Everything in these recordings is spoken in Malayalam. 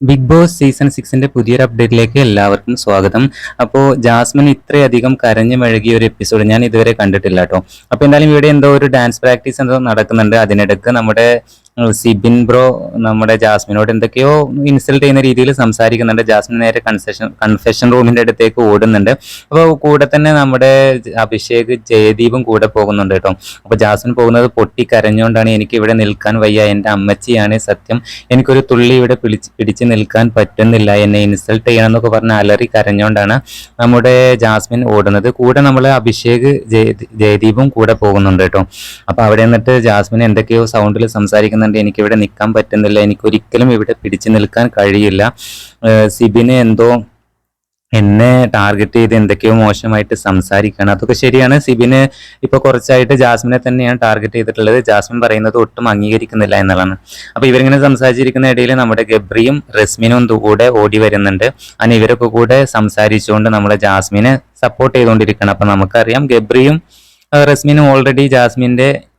ബിഗ് ബോസ് സീസൺ സിക്സിന്റെ പുതിയൊരു അപ്ഡേറ്റിലേക്ക് എല്ലാവർക്കും സ്വാഗതം. അപ്പോൾ ജാസ്മിൻ ഇത്രയധികം കരഞ്ഞു മെഴുകിയ ഒരു എപ്പിസോഡ് ഞാൻ ഇതുവരെ കണ്ടിട്ടില്ല കേട്ടോ. അപ്പോൾ എന്തായാലും ഇവിടെ എന്തോ ഒരു ഡാൻസ് പ്രാക്ടീസ് എന്തോ നടക്കുന്നുണ്ട്. അതിനിടക്ക് നമ്മുടെ സിബിൻ ബ്രോ നമ്മുടെ ജാസ്മിനോട് എന്തൊക്കെയോ ഇൻസൾട്ട് ചെയ്യുന്ന രീതിയിൽ സംസാരിക്കുന്നുണ്ട്. ജാസ്മിൻ നേരെ കൺസെഷൻ കൺഫെഷൻ റൂമിന്റെ അടുത്തേക്ക് ഓടുന്നുണ്ട്. അപ്പോൾ കൂടെ തന്നെ നമ്മുടെ അഭിഷേക് ജയദീപും കൂടെ പോകുന്നുണ്ട് കേട്ടോ. അപ്പോൾ ജാസ്മിൻ പോകുന്നത് പൊട്ടി കരഞ്ഞുകൊണ്ടാണ് എനിക്ക് ഇവിടെ നിൽക്കാൻ വയ്യ. എന്റെ അമ്മച്ചിയാണ് സത്യം. എനിക്കൊരു തുള്ളി ഇവിടെ പിടിച്ച് പിടിച്ച് നിൽക്കാൻ പറ്റുന്നില്ല. എന്നെ ഇൻസൾട്ട് ചെയ്യണം എന്നൊക്കെ പറഞ്ഞ് അലറി കരഞ്ഞുകൊണ്ടാണ് നമ്മുടെ ജാസ്മിൻ ഓടുന്നത്. കൂടെ നമ്മൾ അഭിഷേക് ജയ- ജയദീപും കൂടെ പോകുന്നുണ്ട് കേട്ടോ. അപ്പോൾ അവിടെ നിന്നിട്ട് ജാസ്മിൻ എന്തൊക്കെയോ സൗണ്ടിൽ സംസാരിക്കുന്നുണ്ട് എനിക്ക് ഇവിടെ നിൽക്കാൻ പറ്റുന്നില്ല. എനിക്ക് ഒരിക്കലും ഇവിടെ പിടിച്ചു നിൽക്കാൻ കഴിയില്ല. സിബിനെ എന്തോ എന്നെ ടാർഗറ്റ് ചെയ്ത് എന്തൊക്കെയോ മോശമായിട്ട് സംസാരിക്കുകയാണ്. അതൊക്കെ ശരിയാണ്. സിബിന് ഇപ്പൊ കുറച്ചായിട്ട് ജാസ്മിനെ തന്നെയാണ് ടാർഗറ്റ് ചെയ്തിട്ടുള്ളത്. ജാസ്മിൻ പറയുന്നത് ഒട്ടും അംഗീകരിക്കുന്നില്ല എന്നുള്ളതാണ്. അപ്പൊ ഇവരിങ്ങനെ സംസാരിച്ചിരിക്കുന്ന ഇടയിൽ നമ്മുടെ ഗബ്രിയും റസ്മിനും കൂടെ ഓടി വരുന്നുണ്ട്. അങ്ങനെ ഇവരൊക്കെ കൂടെ സംസാരിച്ചുകൊണ്ട് നമ്മുടെ ജാസ്മിനെ സപ്പോർട്ട് ചെയ്തുകൊണ്ടിരിക്കുകയാണ്. അപ്പോൾ നമുക്കറിയാം ഗബ്രിയും റസ്മിനും ഓൾറെഡി ജാസ്മിന്റെ ആ,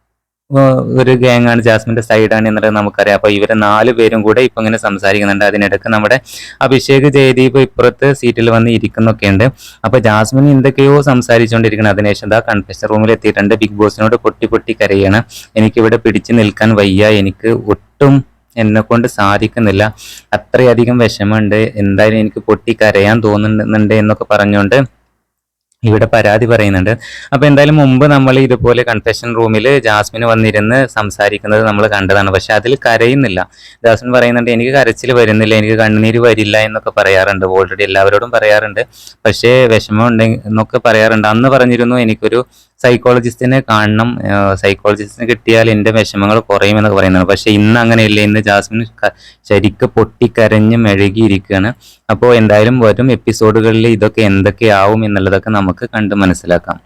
ഒരു ഗ്യാങ് ആണ് ജാസ്മിന്റെ സൈഡാണ് എന്നുള്ളത് നമുക്കറിയാം. അപ്പൊ ഇവരെ നാല് പേരും കൂടെ ഇപ്പൊ ഇങ്ങനെ സംസാരിക്കുന്നുണ്ട്. അതിനിടക്ക് നമ്മുടെ അഭിഷേക് ജയദീപ് ഇപ്പുറത്ത് സീറ്റിൽ വന്ന് ഇരിക്കുന്നൊക്കെ ഉണ്ട്. അപ്പൊ ജാസ്മിൻ എന്തൊക്കെയോ സംസാരിച്ചുകൊണ്ടിരിക്കണം അതിനുശേഷം ആ കൺഫെഷൻ റൂമിൽ എത്തിയിട്ടുണ്ട്. ബിഗ് ബോസിനോട് പൊട്ടി പൊട്ടി കരയാണ്. എനിക്കിവിടെ പിടിച്ചു നിൽക്കാൻ വയ്യ. എനിക്ക് ഒട്ടും എന്നെ കൊണ്ട് സാധിക്കുന്നില്ല. അത്രയധികം വിഷമമുണ്ട്. എന്തായാലും എനിക്ക് പൊട്ടി കരയാൻ തോന്നുന്നുണ്ട് എന്നൊക്കെ പറഞ്ഞുകൊണ്ട് ഇവിടെ പരാതി പറയുന്നുണ്ട്. അപ്പോൾ എന്തായാലും മുമ്പ് നമ്മൾ ഇതുപോലെ കൺഫെഷൻ റൂമിൽ ജാസ്മിന് വന്നിരുന്ന് സംസാരിക്കുന്നത് നമ്മൾ കണ്ടതാണ്. പക്ഷെ അതിൽ കരയുന്നില്ല. ജാസ്മിൻ പറയുന്നുണ്ട് എനിക്ക് കരച്ചിൽ വരുന്നില്ല എനിക്ക് കണ്ണുനീര് വരില്ല എന്നൊക്കെ പറയാറുണ്ട്. ഓൾറെഡി എല്ലാവരോടും പറയാറുണ്ട്. പക്ഷേ വിഷമം ഉണ്ടെങ്കിൽ എന്നൊക്കെ പറയാറുണ്ട്. അന്ന് പറഞ്ഞിരുന്നു എനിക്കൊരു സൈക്കോളജിസ്റ്റിനെ കാണണം. സൈക്കോളജിസ്റ്റിനെ കിട്ടിയാൽ എന്റെ വിഷമങ്ങൾ കുറയും എന്നൊക്കെ പക്ഷേ ഇന്ന് അങ്ങനെയല്ല. ഇന്ന് ജാസ്മിൻ ശരിക്ക് പൊട്ടിക്കരഞ്ഞ് മെഴുകിയിരിക്കുകയാണ്. അപ്പോൾ എന്തായാലും വരും എപ്പിസോഡുകളിൽ ഇതൊക്കെ എന്തൊക്കെയാവും എന്നുള്ളതൊക്കെ നമുക്ക് കണ്ട് മനസ്സിലാക്കാം.